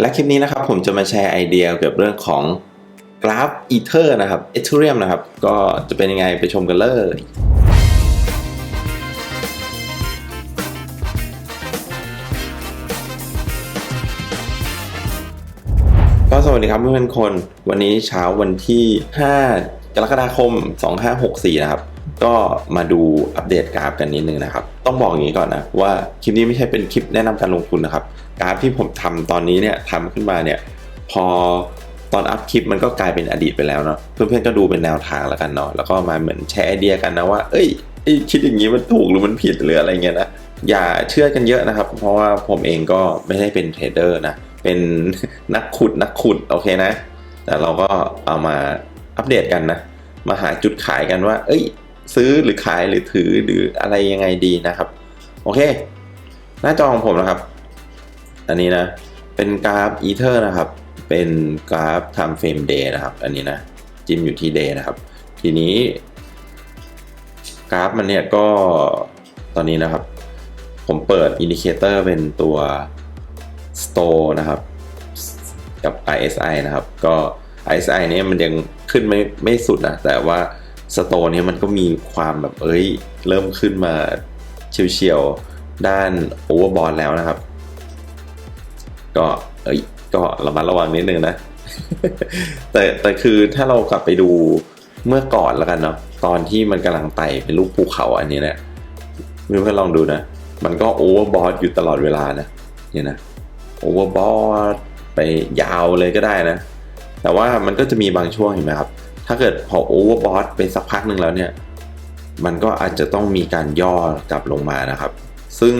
และคลิปนี้นะครับผมจะมาแชร์ไอเดียเกี่ยวกับเรื่องของกราฟอีเทอร์นะครับเอ h เ r ียมนะครับ ก็จะเป็นยังไงไปชมกันเลยก็สวัสดีครับเพื่อนๆคน วันนี้เช้าวันที่ 5 กรกฎาคม 2564 นะครับ ก็มาดูอัปเดตกราฟกันนิดนึงนะครับ ต้องบอกอย่างนี้ก่อนนะว่าคลิปนี้ไม่ใช่เป็นคลิปแนะนำการลงทุนนะครับ กราฟที่ผมทำตอนนี้เนี่ยทำขึ้นมาเนี่ยพอตอนอัพคลิปมันก็กลายเป็นอดีตไปแล้วเนาะเพื่อนๆก็ดูเป็นแนวทางแล้วกันเนาะแล้วก็มาเหมือนแชร์ไอเดียกันนะว่า เอ้ยไอคิดอย่างนี้มันถูกหรือมันผิดหรืออะไรเงี้ยนะอย่าเชื่อกันเยอะนะครับ เพราะว่าผมเองก็ไม่ได้เป็นเทรดเดอร์นะเป็นนักขุดนักขุดโอเคนะ แต่เราก็เอามาอัปเดตกันนะมาหาจุดขายกันว่า เอ้ย ซื้อหรือขายหรือถือหรืออะไรยังไงดีนะครับ โอเค หน้าจอของผมนะครับ อันนี้นะ เป็นกราฟอีเทอร์นะครับ เป็นกราฟ time frame day นะครับ อันนี้นะจิ้มอยู่ที่ day นะครับ ทีนี้ กราฟมันเนี่ยก็ตอนนี้นะครับ ผมเปิดอินดิเคเตอร์เป็นตัว store นะครับกับ RSI นะครับ ก็ RSI เนี่ยมันยังขึ้นไม่ไม่สุดนะ แต่ว่า store เนี่ยมันก็มีความแบบเอ้ย เริ่มขึ้นมาเฉียวๆ ด้าน overbought แล้วนะครับ ก็เอ้ยก็ระมัดระวังนิดนึงนะ แต่แต่คือถ้าเรากลับไปดูเมื่อก่อนแล้วกันเนาะตอนที่มันกำลังไต่เป็นรูปภูเขาอันนี้เนี่ยเพื่อนลองดูนะ มันก็ overbought อยู่ตลอดเวลานะเนี่ยนะโอเวอร์บอทไปยาวเลยก็ได้นะ แต่ว่ามันก็จะมีบางช่วงเห็นไหมครับ ถ้าเกิดพอโอเวอร์บอทไปสักพักหนึ่งแล้วเนี่ย มันก็อาจจะต้องมีการย่อกลับลงมานะครับ ซึ่ง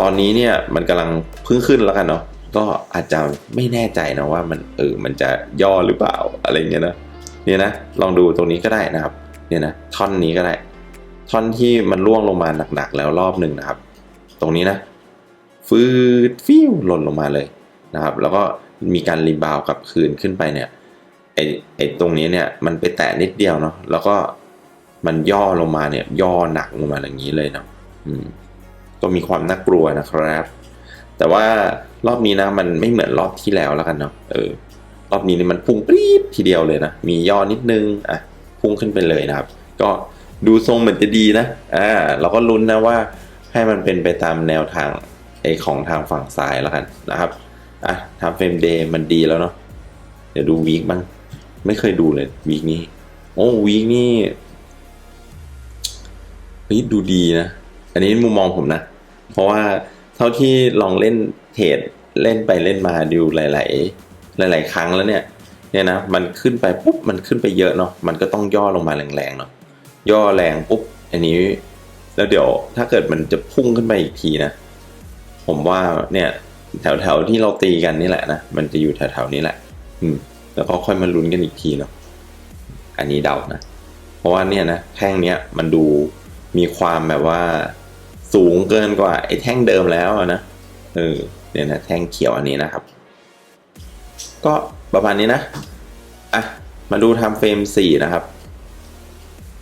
ตอนนี้เนี่ยมันกำลังพิ่งขึ้นแล้วกันเนาะก็อาจจะไม่แน่ใจนะว่ามันเออมันจะย่อหรือเปล่าอะไรเงี้ยนะเนี่ยนะลองดูตรงนี้ก็ได้นะครับเนี่ยนะท่อนนี้ก็ได้ ท่อนที่มันร่วงลงมาหนักๆแล้วรอบหนึ่งนะครับ ตรงนี้นะฟืดฟิวหล่นลงมาเลยนะครับ แล้วก็มีการรีบาวกลับคืนขึ้นไปเนี่ย ไอไอตรงนี้เนี่ยมันไปแตะนิดเดียวเนาะแล้วก็มันย่อลงมาเนี่ยย่อหนักลงมาอย่างนี้เลยเนาะอืมก็มีความน่ากลัวนะครับ แต่ว่ารอบนี้นะมันไม่เหมือนรอบที่แล้วแล้วกันเนาะเออรอบนี้นี่มันพุ่งปรี๊ดทีเดียวเลยนะมีย่อนิดนึงอะพุ่งขึ้นไปเลยนะครับ ก็ดูทรงเหมือนจะดีนะอ่าเราก็ลุ้นนะว่าให้มันเป็นไปตามแนวทางไอของทางฝั่งซ้ายแล้วกันนะครับอะทำเฟรมเดย์มันดีแล้วเนาะเดี๋ยวดูวีคบ้าง ไม่เคยดูเลยวีคนี้ โอ้วีคนี้เฮ้ยดูดีนะ อันนี้มุมมองผมนะ เพราะว่าเท่าที่ลองเล่นเทรดเล่นไปเล่นมาดูหลาย ๆ หลาย ๆ ครั้งแล้วเนี่ย เนี่ยนะมันขึ้นไปปุ๊บมันขึ้นไปเยอะเนาะมันก็ต้องย่อลงมาแรงๆเนาะย่อแรงปุ๊บอันนี้ แล้วเดี๋ยวถ้าเกิดมันจะพุ่งขึ้นไปอีกทีนะ ผมว่าเนี่ย แถวๆที่เราตีกันนี่แหละนะมันจะอยู่แถวๆนี้แหละ อืม แล้วก็ค่อยมาลุ้นกันอีกทีเนาะอันนี้เดานะ เพราะว่าเนี่ยนะแท่งเนี้ยมันดูมีความแบบว่าสูงเกินกว่าไอ้แท่งเดิมแล้วนะเออเนี่ยนะแท่งเขียวอันนี้นะครับ ก็ประมาณนี้นะอะมาดูทำเฟรมสี่นะครับ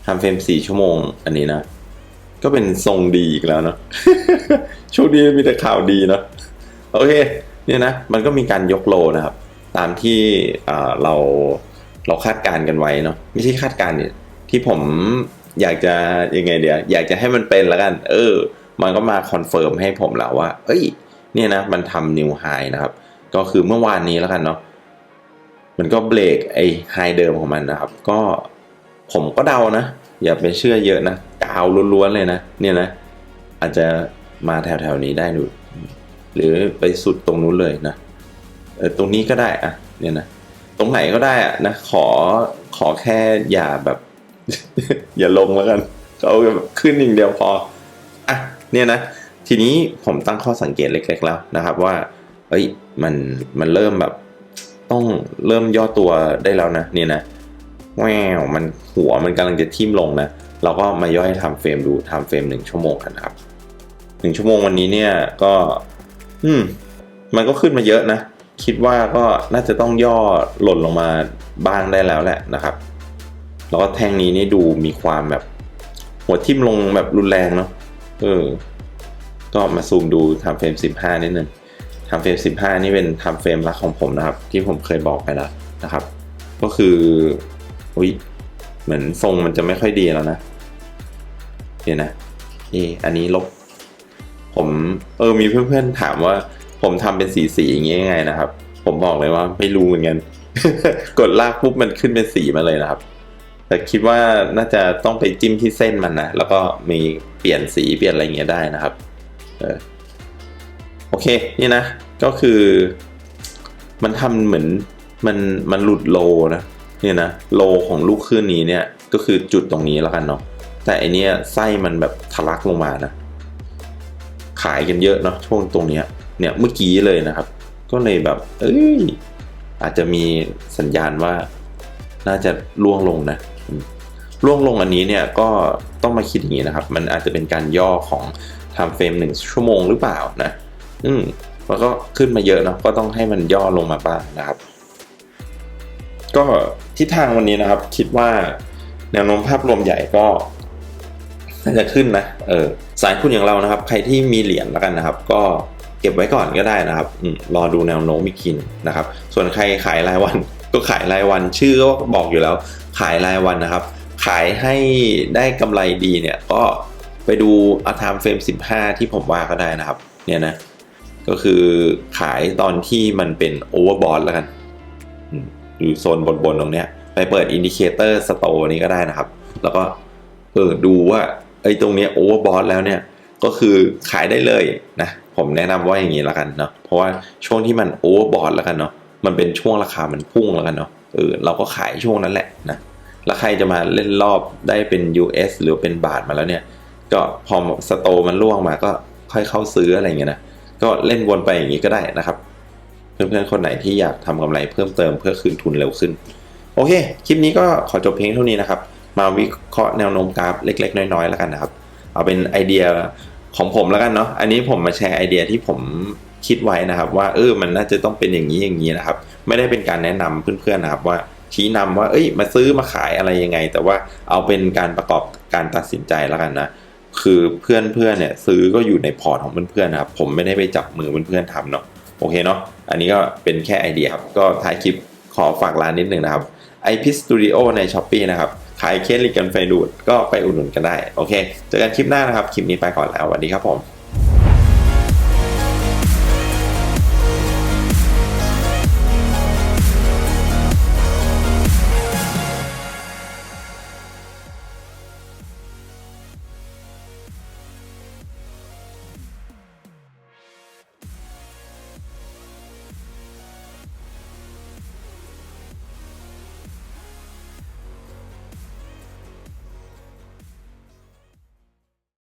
ทำเฟรมสี่ชั่วโมง อันนี้นะ ก็เป็นทรงดีอีกแล้วเนาะโชคดีมีแต่ข่าวดีเนาะโอเค เนี่ยนะ มันก็มีการยกโลนะครับ ตามที่เราเราคาดการณ์กันไว้เนาะไม่ใช่คาดการณ์เนี่ยที่ผมอยากจะยังไงเดียวอยากจะให้มันเป็นแล้วกัน เออ มันก็มาคอนเฟิร์มให้ผมแล้วว่า เอ้ย เนี่ยนะ มันทำนิวไฮนะครับ ก็คือเมื่อวานนี้แล้วกันเนาะมันก็เบรกไอ้ไฮเดิมของมันนะครับ ก็ผมก็เดานะ อย่าไปเชื่อเยอะนะกาวล้วนๆเลยนะ เนี่ยนะ อาจจะมาแถวๆนี้ได้ดูหรือไปสุดตรงนู้นเลยนะ เออตรงนี้ก็ได้อะเนี่ยนะตรงไหนก็ได้อะนะขอขอแค่อย่าแบบ อย่าลงแล้วกันเอาแบบขึ้นอย่างเดียวพออะเนี่ยนะทีนี้ผมตั้งข้อสังเกตเล็กๆแล้วนะครับว่าเอ้ยมันมันเริ่มแบบต้องเริ่มย่อตัวได้แล้วนะเนี่ยนะแววมันหัวมันกำลังจะทิ่มลงนะเราก็มาย่อยทำเฟรมดูทำเฟรมหนึ่งชั่วโมงกันครับหนึ่งชั่วโมงวันนี้เนี่ยก็ อืม มันก็ขึ้นมาเยอะนะ คิดว่าก็น่าจะต้องย่อหล่นลงมาบ้างได้แล้วแหละนะครับ แล้วก็แท่งนี้นี่ดูมีความแบบ หัวทิ่มลงแบบรุนแรงเนาะเออ ก็มาซูมดูทำเฟรม 15 นิดนึงทำเฟรม 15 นี่เป็นทำเฟรมรักของผมนะครับ ที่ผมเคยบอกไปแล้วนะครับ ก็คืออุ้ยเหมือนทรงมันจะไม่ค่อยดีแล้วนะ เดี๋ยวนะเอออันนี้ลบ ผมเออมีเพื่อนๆถามว่า ผมทำเป็นสีสีอย่างเงี้ยังไงนะครับ ผมบอกเลยว่าไม่รู้เหมือนกัน กดลากปุ๊บมันขึ้นเป็นสีมาเลยนะครับ แต่คิดว่าน่าจะต้องไปจิ้มที่เส้นมันนะ แล้วก็มีเปลี่ยนสีเปลี่ยนอะไรเงี้ยได้นะครับออโอเคนี่นะ ก็คือ มันทำเหมือนมันมันหลุดโลนะเนี่ยนะโลของลูกคลื่นนี้เนี่ยก็คือจุดตรงนี้แล้วกันเนาะแต่อันเนี้ยไส้มันแบบทะลักลงมานะ ขายกันเยอะเนาะช่วงตรงเนี้ย เนี่ยเมื่อกี้เลยนะครับ ก็เลยแบบ เอ้ย อาจจะมีสัญญาณว่าน่าจะล่วงลงนะล่วงลงอันนี้เนี่ยก็ต้องมาคิดอย่างนี้นะครับ มันอาจจะเป็นการย่อของทำเฟรมหนึ่งชั่วโมงหรือเปล่านะ อืมแล้วก็ขึ้นมาเยอะเนาะก็ต้องให้มันย่อลงมาบ้างนะครับ ก็ทิศทางวันนี้นะครับ คิดว่าแนวโน้มภาพรวมใหญ่ก็น่าจะขึ้นนะ เออสายคุณอย่างเรานะครับ ใครที่มีเหรียญแล้วกันนะครับ ก็ เก็บไว้ก่อนก็ได้นะครับรอดูแนวโน้มอีกทีนนะครับ ส่วนใครขายรายวันก็ขายรายวันชื่อก็บอกอยู่แล้ว ขายรายวันนะครับ ขายให้ได้กำไรดีเนี่ยก็ไปดูอาทามเฟรม 15 ที่ผมว่าก็ได้นะครับ เนี่ยนะ ก็คือขายตอนที่มันเป็นโอเวอร์บอทแล้วกันอือยู่โซนบนๆตรงเนี้ย ไปเปิดอินดิเคเตอร์สโตนี้ก็ได้นะครับ แล้วก็เออดูว่าไอ้ตรงเนี้ยโอเวอร์บอทแล้วเนี่ย ก็คือขายได้เลยนะ ผมแนะนำว่าอย่างนี้แล้วกันเนาะเพราะว่าช่วงที่มันโอเวอร์บอทแล้วกันเนาะมันเป็นช่วงราคามันพุ่งแล้วกันเนาะเออเราก็ขายช่วงนั้นแหละนะแล้วใครจะมาเล่นรอบได้เป็น US หรือเป็นบาทมาแล้วเนี่ย ก็พอสโตมันล่วงมาก็ค่อยเข้าซื้ออะไรอย่างเงี้ยนะก็เล่นวนไปอย่างนี้ก็ได้นะครับ เพื่อนๆคนไหนที่อยากทำกำไรเพิ่มเติมเพื่อคืนทุนเร็วขึ้น โอเค คลิปนี้ก็ขอจบเพียงเท่านี้นะครับ มาวิเคราะห์แนวโน้มกราฟเล็ก ๆ น้อยๆแล้วกันนะครับ เอาเป็นไอเดีย ของผมแล้วกันเนาะอันนี้ผมมาแชร์ไอเดียที่ผมคิดไว้นะครับ ว่าเออมันน่าจะต้องเป็นอย่างนี้อย่างนี้นะครับ ไม่ได้เป็นการแนะนำเพื่อนๆนะครับว่าชี้นำว่าเอ้ยมาซื้อมาขายอะไรยังไง แต่ว่าเอาเป็นการประกอบการตัดสินใจแล้วกันนะคือเพื่อนเพื่อนๆเนี่ยซื้อก็อยู่ในพอร์ตของเพื่อนๆนะครับผมไม่ได้ไปจับมือเพื่อนๆทำเนาะโอเคเนาะอันนี้ก็เป็นแค่ไอเดียครับก็ท้ายคลิปขอฝากร้านนิดนึงนะครับ IP Studio ใน s h อ p e e นะครับ ขายเคสลิกันไฟดูดก็ไปอุดหนุนกันได้ โอเค เจอกันคลิปหน้านะครับ คลิปนี้ไปก่อนแล้วสวัสดีครับผม